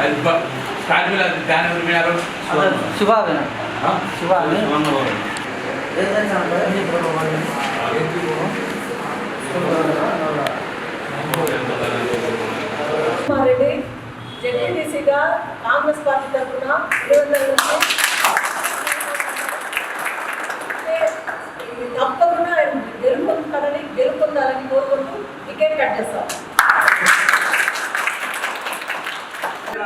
అది బ- కార్మికుల దాని రెడ్డి జెడ్పీటీసీగా కాంగ్రెస్ పార్టీ తరఫున తప్పకుండా ఆయన గెలుపొందుతారని గెలుపొందాలని కోరుకుంటూ టికెట్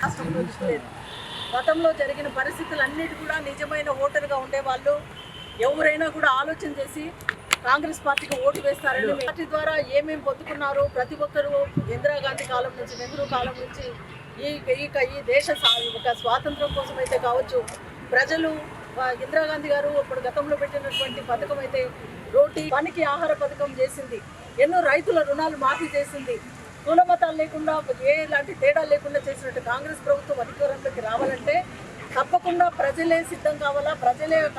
రాష్ట్రంలో గతంలో జరిగిన పరిస్థితులన్నిటి కూడా నిజమైన ఓటరుగా ఉండేవాళ్ళు. ఎవరైనా కూడా ఆలోచన చేసి కాంగ్రెస్ పార్టీకి ఓటు వేస్తారని పార్టీ ద్వారా ఏమేమి పొందుకున్నారు? ప్రతి ఒక్కరూ ఇందిరాగాంధీ కాలం నుంచి నెహ్రూ కాలం నుంచి ఈ ఈ దేశ ఒక స్వాతంత్రం కోసం అయితే కావచ్చు ప్రజలు ఇందిరాగాంధీ గారు ఇప్పుడు గతంలో పెట్టినటువంటి పథకం అయితే రోటీ పనికి ఆహార పథకం చేసింది. ఎన్నో రైతుల రుణాలు మాఫీ చేసింది. కుల మతాలు లేకుండా ఏ లాంటి తేడా లేకుండా చేసినట్టు కాంగ్రెస్ ప్రభుత్వం అధికారంలోకి రావాలంటే తప్పకుండా ప్రజలే సిద్ధం కావాలా? ప్రజలే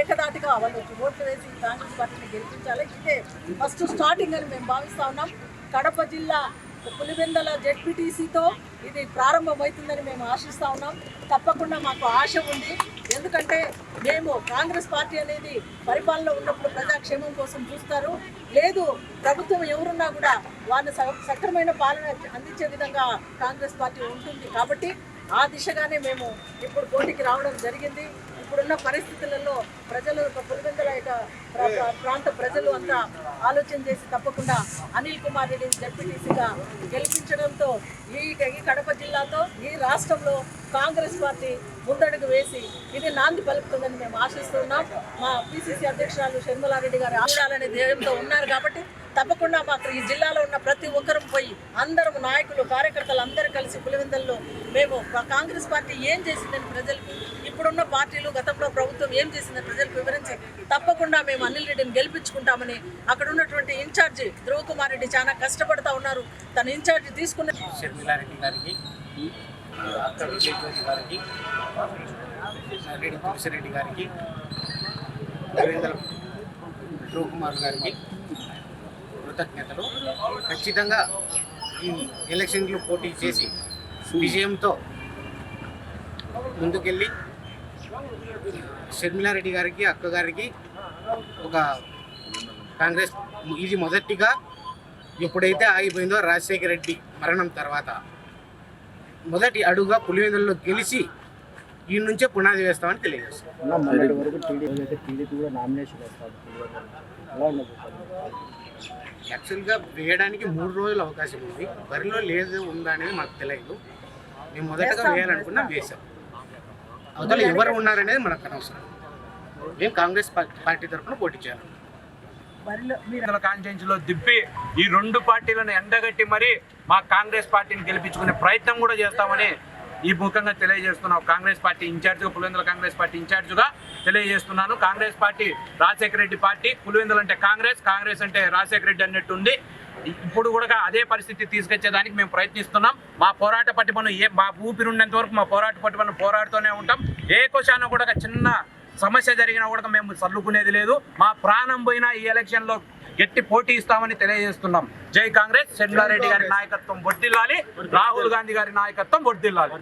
ఏకదాటి కావాలి ఓట్లు వేసి కాంగ్రెస్ పార్టీని గెలిపించాలి. ఇదే ఫస్ట్ స్టార్టింగ్ అని మేము భావిస్తా ఉన్నాం. కడప జిల్లా పులివెందల జెడ్పీటీసీతో ఇది ప్రారంభమవుతుందని మేము ఆశిస్తా ఉన్నాం. తప్పకుండా మాకు ఆశ ఉంది. ఎందుకంటే మేము కాంగ్రెస్ పార్టీ అనేది పరిపాలన ఉన్నప్పుడు ప్రజాక్షేమం కోసం చూస్తారు. లేదు ప్రభుత్వం ఎవరున్నా కూడా వాళ్ళ స- సక్రమైన పాలన అందించే విధంగా కాంగ్రెస్ పార్టీ ఉంటుంది కాబట్టి ఆ దిశగానే మేము ఇప్పుడు పోటీకి రావడం జరిగింది. ఇప్పుడున్న పరిస్థితులలో ప్రజలు ఒక పులివెందుల యొక్క ప్రాంత ప్రజలు అంతా ఆలోచన చేసి తప్పకుండా అనిల్ కుమార్ రెడ్డిని జడ్పీటీసీగా గెలిపించడంతో ఈ ఈ కడప జిల్లాతో ఈ రాష్ట్రంలో కాంగ్రెస్ పార్టీ ముందడుగు వేసి ఇది నాంది పలుకుతుందని మేము ఆశిస్తున్నాం. మా పిసిసి అధ్యక్షురాలు షర్మలారెడ్డి గారు ఆడాలనే ధ్యేయంతో ఉన్నారు కాబట్టి తప్పకుండా మాకు ఈ జిల్లాలో ఉన్న ప్రతి ఒక్కరూ పోయి అందరం నాయకులు కార్యకర్తలు అందరూ కలిసి పులివెందల్లో మేము మా కాంగ్రెస్ పార్టీ ఏం చేసిందని ప్రజలకు ఇప్పుడున్న పార్టీలు గతంలో ప్రభుత్వం ఏం చేసిందని ప్రజలకు వివరించి తప్పకుండా మేము అనిల్ రెడ్డిని గెలిపించుకుంటామని అక్కడ ఉన్నటువంటి ఇన్ఛార్జి ధ్రువ కుమార్ రెడ్డి చాలా కష్టపడతా ఉన్నారు. తన ఇన్ఛార్జి తీసుకున్న షర్మిలారెడ్డి గారికి అక్క విజయజ్యోతి గారికి రెడ్డి తులసిరెడ్డి గారికి రవీంద్ర ధ్రువ్ కుమార్ గారికి కృతజ్ఞతలు. ఖచ్చితంగా ఈ ఎలక్షన్లు పోటీ చేసి విజయంతో ముందుకెళ్ళి షర్మిలారెడ్డి గారికి అక్క గారికి ఒక కాంగ్రెస్ ఇది మొదటిగా ఎప్పుడైతే ఆగిపోయిందో రాజశేఖర రెడ్డి మరణం తర్వాత మొదటి అడుగుగా పులివెందులలో గెలిచి ఈ నుంచే పునాది వేస్తామని తెలియజేస్తాం. యాక్చువల్గా వేయడానికి మూడు రోజులు అవకాశం ఉంది. బరిలో లేదు ఉందా అనేది మాకు తెలియదు. మేము మొదటగా వేయాలనుకున్నా వేసాం అవతల ఎవరు ఉన్నారనేది మనకు అనవసరం. మేము కాంగ్రెస్ పార్టీ పార్టీ తరఫున పోటీ చేయాలి. ఎన్నికల కాన్స్టిట్యూన్సీలో దిప్పి ఈ రెండు పార్టీలను ఎండగట్టి మరి మా కాంగ్రెస్ పార్టీని గెలిపించుకునే ప్రయత్నం కూడా చేస్తామని ఈ ముఖంగా తెలియజేస్తున్నాం. కాంగ్రెస్ పార్టీ ఇన్ఛార్జ్గా పులివెందుల కాంగ్రెస్ పార్టీ ఇన్ఛార్జ్గా తెలియజేస్తున్నాను. కాంగ్రెస్ పార్టీ రాజశేఖర రెడ్డి పార్టీ పులివెందులు అంటే కాంగ్రెస్ కాంగ్రెస్ అంటే రాజశేఖర రెడ్డి అన్నట్టు ఉంది ఇప్పుడు కూడా అదే పరిస్థితి తీసుకొచ్చేదానికి మేము ప్రయత్నిస్తున్నాం. మా పోరాట పట్టిమను ఏ మా ఊపిరి ఉన్నంత వరకు మా పోరాట పట్టిమను పోరాడుతూనే ఉంటాం. ఏ క్వశ్చన్ కూడా చిన్న సమస్య జరిగినా కూడా మేము సర్దుకునేది లేదు. మా ప్రాణం పోయినా ఈ ఎలక్షన్లో గట్టి పోటీ ఇస్తామని తెలియజేస్తున్నాం. జై కాంగ్రెస్. చెన్నారెడ్డి గారి నాయకత్వం వర్దిల్లాలి రాహుల్ గాంధీ గారి నాయకత్వం వర్దిల్లాలి